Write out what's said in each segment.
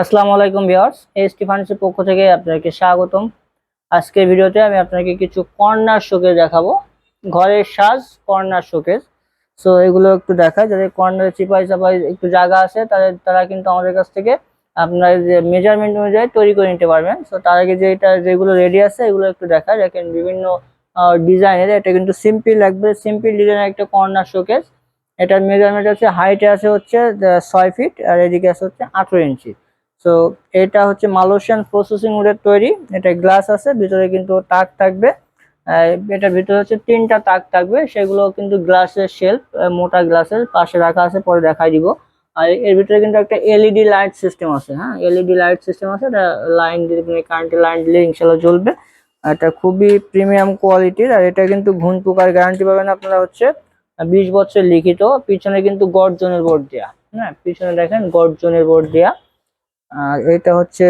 আসসালামু আলাইকুম viewers, ST furniture পক্ষ থেকে আপনাকে স্বাগতম। আজকের ভিডিওতে আমি আপনাকে কিছু কর্নার শোকেস দেখাবো। ঘরের সাজ, কর্নার শোকেস। সো এগুলো একটু দেখায় যাদের কর্নার চিপাই চাপাই একটু জায়গা আছে তাদের তারা কিন্তু আমাদের কাছ থেকে আপনার যে মেজারমেন্ট অনুযায়ী তৈরি করে নিতে পারবেন। সো তার আগে যে এটা যেগুলো রেডি আছে, এগুলো একটু দেখায় দেখেন বিভিন্ন ডিজাইনের, এটা কিন্তু সিম্পল একবারে সিম্পল ডিজাইনের একটা কর্নার শোকেস। এটার মেজারমেন্ট আছে হাইটে আছে হচ্ছে ছয় ফিট আর এদিকে আছে হচ্ছে আঠেরো ইঞ্চি সো এটা হচ্ছে মালয়েশিয়ান প্রসেসিং উডের তৈরি। এটা গ্লাস আছে, ভিতরে কিন্তু তাক থাকবে। এটার ভিতরে হচ্ছে তিনটা তাক থাকবে, সেগুলো কিন্তু গ্লাসের শেলফ মোটা গ্লাসের পাশে রাখা আছে, পরে দেখাই দিব। আর এর ভিতরে কিন্তু একটা এলইডি লাইট সিস্টেম আছে হ্যাঁ? এলইডি লাইট সিস্টেম আছে, এটা লাইন দিলে কারেন্টের লাইন দিলে ইনশাল্লাহ জ্বলবে। এটা খুবই প্রিমিয়াম কোয়ালিটির আর এটা কিন্তু ঘুণ পোকার গ্যারান্টি পাবেন আপনারা হচ্ছে বিশ বছর লিখিত। পিছনে কিন্তু গর্জনের বোর্ড দেয়া হ্যাঁ? পিছনে দেখেন গর্জনের বোর্ড দেয়া। আর এটা হচ্ছে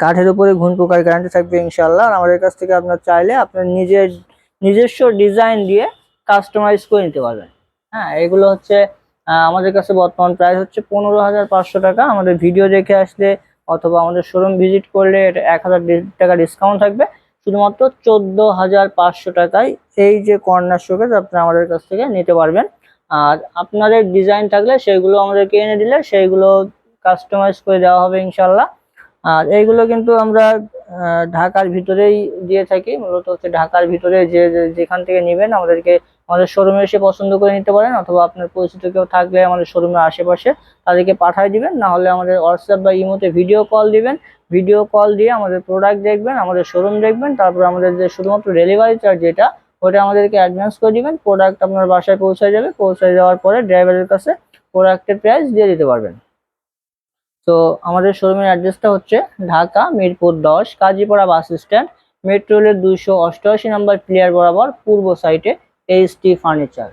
কাঠের উপরে ঘুণ পোকার গ্যারান্টি থাকবে ইনশাল্লাহ আর আমাদের কাছ থেকে আপনার চাইলে আপনার নিজের নিজস্ব ডিজাইন দিয়ে কাস্টমাইজ করে নিতে পারবেন। হ্যাঁ এগুলো হচ্ছে আমাদের কাছে বর্তমান প্রাইস হচ্ছে পনেরো হাজার পাঁচশো টাকা। আমাদের ভিডিও দেখে আসলে অথবা আমাদের শোরুম ভিজিট করলে এটা এক হাজার টাকা ডিসকাউন্ট থাকবে। শুধুমাত্র চোদ্দ হাজার পাঁচশো টাকায় এই যে কর্নার শোকেস আপনি আমাদের কাছ থেকে নিতে পারবেন। আর আপনাদের ডিজাইন থাকলে সেইগুলো আমাদেরকে এনে দিলে সেইগুলো কাস্টমাইজ করে দেওয়া হবে ইনশাল্লাহ। আর এইগুলো কিন্তু আমরা ঢাকার ভিতরেই দিয়ে থাকি। মূলত হচ্ছে ঢাকার ভিতরে যে যেখান থেকে নেবেন আমাদেরকে আমাদের শোরুমে এসে পছন্দ করে নিতে পারেন অথবা আপনার পরিচিত কেউ থাকলে আমাদের শোরুমের আশেপাশে তাদেরকে পাঠিয়ে দিবেন। না হলে আমাদের হোয়াটসঅ্যাপ বা ইমোতে ভিডিও কল দিবেন। ভিডিও কল দিয়ে আমাদের প্রোডাক্ট দেখবেন, আমাদের শোরুম দেখবেন। তারপর আমাদের যে শুধুমাত্র ডেলিভারি চার্জ যেটা, ওটা আমাদেরকে অ্যাডভান্স করে দিবেন। প্রোডাক্ট আপনার বাসায় পৌঁছে যাবে। পৌঁছে যাওয়ার পরে ড্রাইভারের কাছে প্রোডাক্টের প্রাইস দিয়ে দিতে পারবেন। তো আমাদের শোরুমের অ্যাড্রেসটা হচ্ছে ঢাকা মিরপুর দশ, কাজীপাড়া বাস স্ট্যান্ড মেট্রো রেলের দুইশো অষ্টআশি নাম্বার প্লেয়ার বরাবর পূর্ব সাইটে এইচটি ফার্নিচার